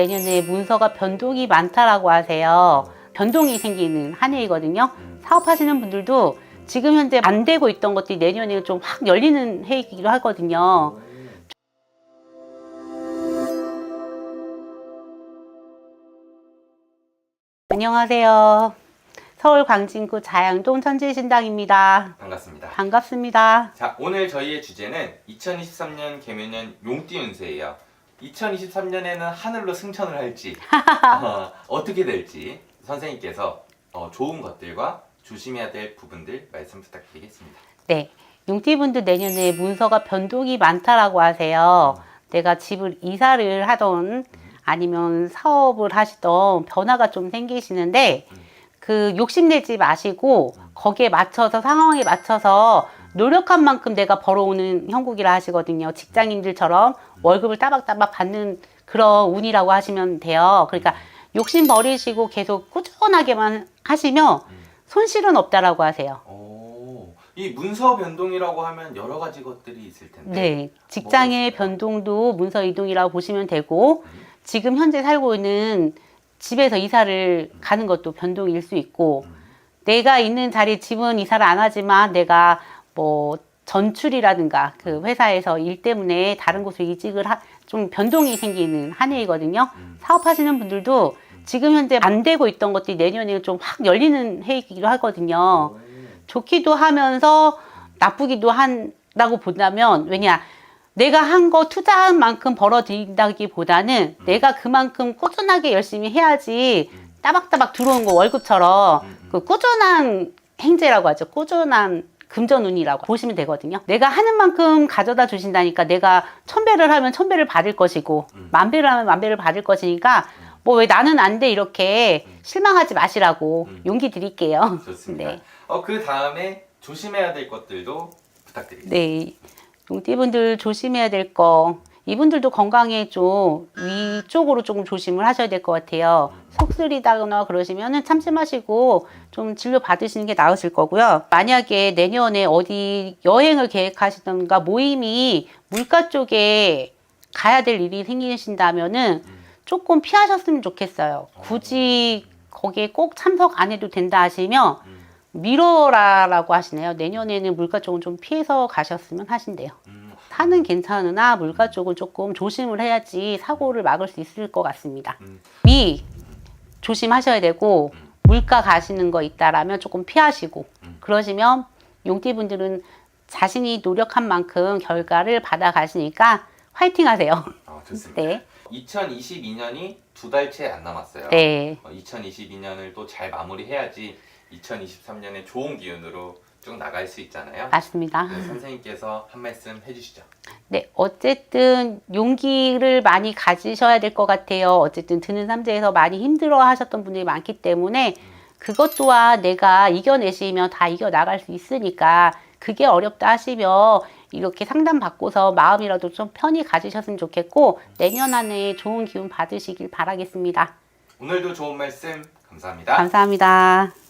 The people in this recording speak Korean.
내년에 문서가 변동이 많다라고 하세요. 변동이 생기는 한 해이거든요. 사업하시는 분들도 지금 현재 안 되고 있던 것들이 내년에 좀 확 열리는 해이기도 하거든요. 안녕하세요. 서울 광진구 자양동 천지신당입니다. 반갑습니다. 반갑습니다. 자, 오늘 저희의 주제는 2023년 개묘년 용띠 운세예요. 2023년에는 하늘로 승천을 할지 어, 어떻게 될지 선생님께서 어, 좋은 것들과 조심해야 될 부분들 말씀 부탁드리겠습니다. 네. 용띠분들 내년에 문서가 변동이 많다라고 하세요. 내가 집을 이사를 하던 아니면 사업을 하시던 변화가 좀 생기시는데 그 욕심내지 마시고 거기에 맞춰서 상황에 맞춰서 노력한 만큼 내가 벌어오는 형국이라 하시거든요. 직장인들처럼 월급을 따박따박 받는 그런 운이라고 하시면 돼요. 그러니까 욕심 버리시고 계속 꾸준하게만 하시면 손실은 없다라고 하세요. 오, 이 문서 변동이라고 하면 여러 가지 것들이 있을 텐데. 네, 직장의 있을까요? 변동도 문서 이동이라고 보시면 되고 지금 현재 살고 있는 집에서 이사를 가는 것도 변동일 수 있고 내가 있는 자리에 집은 이사를 안 하지만 내가 뭐 전출이라든가 그 회사에서 일 때문에 다른 곳으로 이직을 하, 좀 변동이 생기는 한 해이거든요. 사업하시는 분들도 지금 현재 안 되고 있던 것들이 내년에 좀확 열리는 해이기도 하거든요. 좋기도 하면서 나쁘기도 한다고 본다면 왜냐 내가 한 거 투자한 만큼 벌어들인다기보다는 내가 그만큼 꾸준하게 열심히 해야지 따박따박 들어온 거 월급처럼 그 꾸준한 행제라고 하죠. 꾸준한 금전운이라고 보시면 되거든요. 내가 하는 만큼 가져다 주신다니까 내가 천 배를 하면 천 배를 받을 것이고 만 배를 하면 만 배를 받을 것이니까 뭐 왜 나는 안 돼 이렇게 실망하지 마시라고 용기 드릴게요. 좋습니다. 네. 어, 그 다음에 조심해야 될 것들도 부탁드리겠습니다. 네. 용띠분들 조심해야 될 거. 이분들도 건강에 좀 위쪽으로 조금 조심을 하셔야 될 것 같아요. 속쓰리다거나 그러시면은 참심하시고 좀 진료 받으시는 게 나으실 거고요. 만약에 내년에 어디 여행을 계획하시던가 모임이 물가 쪽에 가야 될 일이 생기신다면은 조금 피하셨으면 좋겠어요. 굳이 거기에 꼭 참석 안 해도 된다 하시면 미뤄라라고 하시네요. 내년에는 물가 쪽은 좀 피해서 가셨으면 하신대요. 음, 산은 괜찮으나 물가 쪽은 조금 조심을 해야지 사고를 막을 수 있을 것 같습니다. 음. 위 조심하셔야 되고 물가 가시는 거 있다라면 조금 피하시고 그러시면 용띠분들은 자신이 노력한 만큼 결과를 받아 가시니까 화이팅 하세요. 어, 좋습니다. 네. 2022년이 두 달째 안 남았어요. 네. 2022년을 또 잘 마무리해야지 2023년에 좋은 기운으로 쭉 나갈 수 있잖아요. 맞습니다. 네, 선생님께서 한 말씀 해주시죠. 네, 어쨌든 용기를 많이 가지셔야 될 것 같아요. 어쨌든 드는 삼재에서 많이 힘들어 하셨던 분들이 많기 때문에 그것 또한 내가 이겨내시면 다 이겨나갈 수 있으니까 그게 어렵다 하시면 이렇게 상담 받고서 마음이라도 좀 편히 가지셨으면 좋겠고 내년 안에 좋은 기운 받으시길 바라겠습니다. 오늘도 좋은 말씀 감사합니다. 감사합니다.